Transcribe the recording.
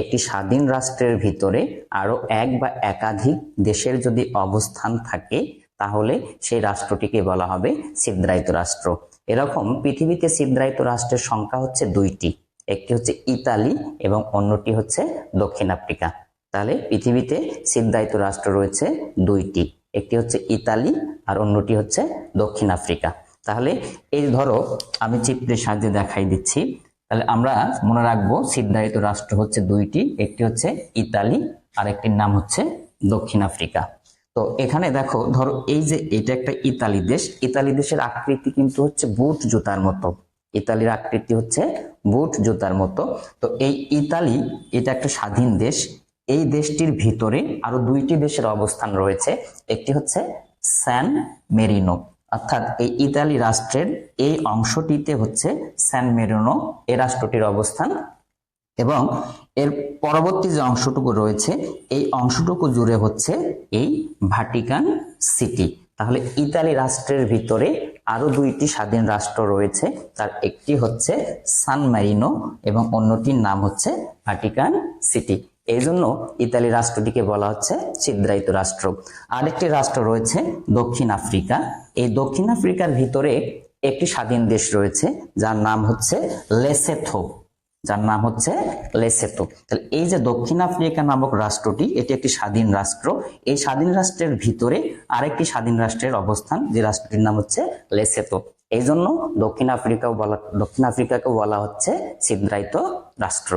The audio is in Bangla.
একটি স্বাধীন রাষ্ট্রের ভিতরে আরও এক বা একাধিক দেশের যদি অবস্থান থাকে, তাহলে সেই রাষ্ট্রটিকে বলা হবে ছিদ্রায়িত রাষ্ট্র। এরকম পৃথিবীতে ছিদ্রায়িত রাষ্ট্রের সংখ্যা হচ্ছে দুইটি। একটি হচ্ছে ইতালি এবং অন্যটি হচ্ছে দক্ষিণ আফ্রিকা। তাহলে পৃথিবীতে ছিদ্রায়িত রাষ্ট্র রয়েছে দুইটি। একটি হচ্ছে ইতালি আর অন্যটি হচ্ছে দক্ষিণ আফ্রিকা। তাহলে এই ধরো আমি চিত্রের সাহায্যে দেখাই দিচ্ছি। তাহলে আমরা মনে রাখব ছিদ্রায়িত রাষ্ট্র হচ্ছে দুইটি, একটি হচ্ছে ইতালি আর একটির নাম হচ্ছে দক্ষিণ আফ্রিকা। তো এখানে দেখো, ধরো এই যে এটা একটা ইতালি দেশ, ইতালি দেশের আকৃতি কিন্তু হচ্ছে বুট জুতার মতো। ইতালির আকৃতি হচ্ছে বুট জুতার মতো। তো এই ইতালি, এটা একটা স্বাধীন দেশ। এই দেশটির ভিতরে আরও দুইটি দেশের অবস্থান রয়েছে। একটি হচ্ছে স্যান মেরিনো। অর্থাৎ এই ইতালি রাষ্ট্রের এই অংশটিতে হচ্ছে স্যান মেরিনো, এই রাষ্ট্রটির অবস্থান। এবং এর পরবর্তী যে অংশটুকু রয়েছে, এই অংশটুকু জুড়ে হচ্ছে এই ভাটিকান সিটি। তাহলে ইতালি রাষ্ট্রের ভিতরে আরও দুইটি স্বাধীন রাষ্ট্র রয়েছে, তার একটি হচ্ছে সান ম্যারিনো এবং অন্যটির নাম হচ্ছে ভাটিকান সিটি। এই জন্য ইতালি রাষ্ট্রটিকে বলা হচ্ছে ছিদ্রায়িত রাষ্ট্র। আরেকটি রাষ্ট্র রয়েছে দক্ষিণ আফ্রিকা। এই দক্ষিণ আফ্রিকার ভিতরে একটি স্বাধীন দেশ রয়েছে, যার নাম হচ্ছে লেসেথো। যার নাম হচ্ছে লেসেতো তাহলে এই যে দক্ষিণ আফ্রিকা নামক রাষ্ট্রটি, এটি একটি স্বাধীন রাষ্ট্র। এই স্বাধীন রাষ্ট্রের ভিতরে আরেকটি স্বাধীন রাষ্ট্রের অবস্থান, যে রাষ্ট্রটির নাম হচ্ছে লেসেতো এই জন্য দক্ষিণ আফ্রিকাও বলা, দক্ষিণ আফ্রিকাকে বলা হচ্ছে ছিদ্রায়িত রাষ্ট্র।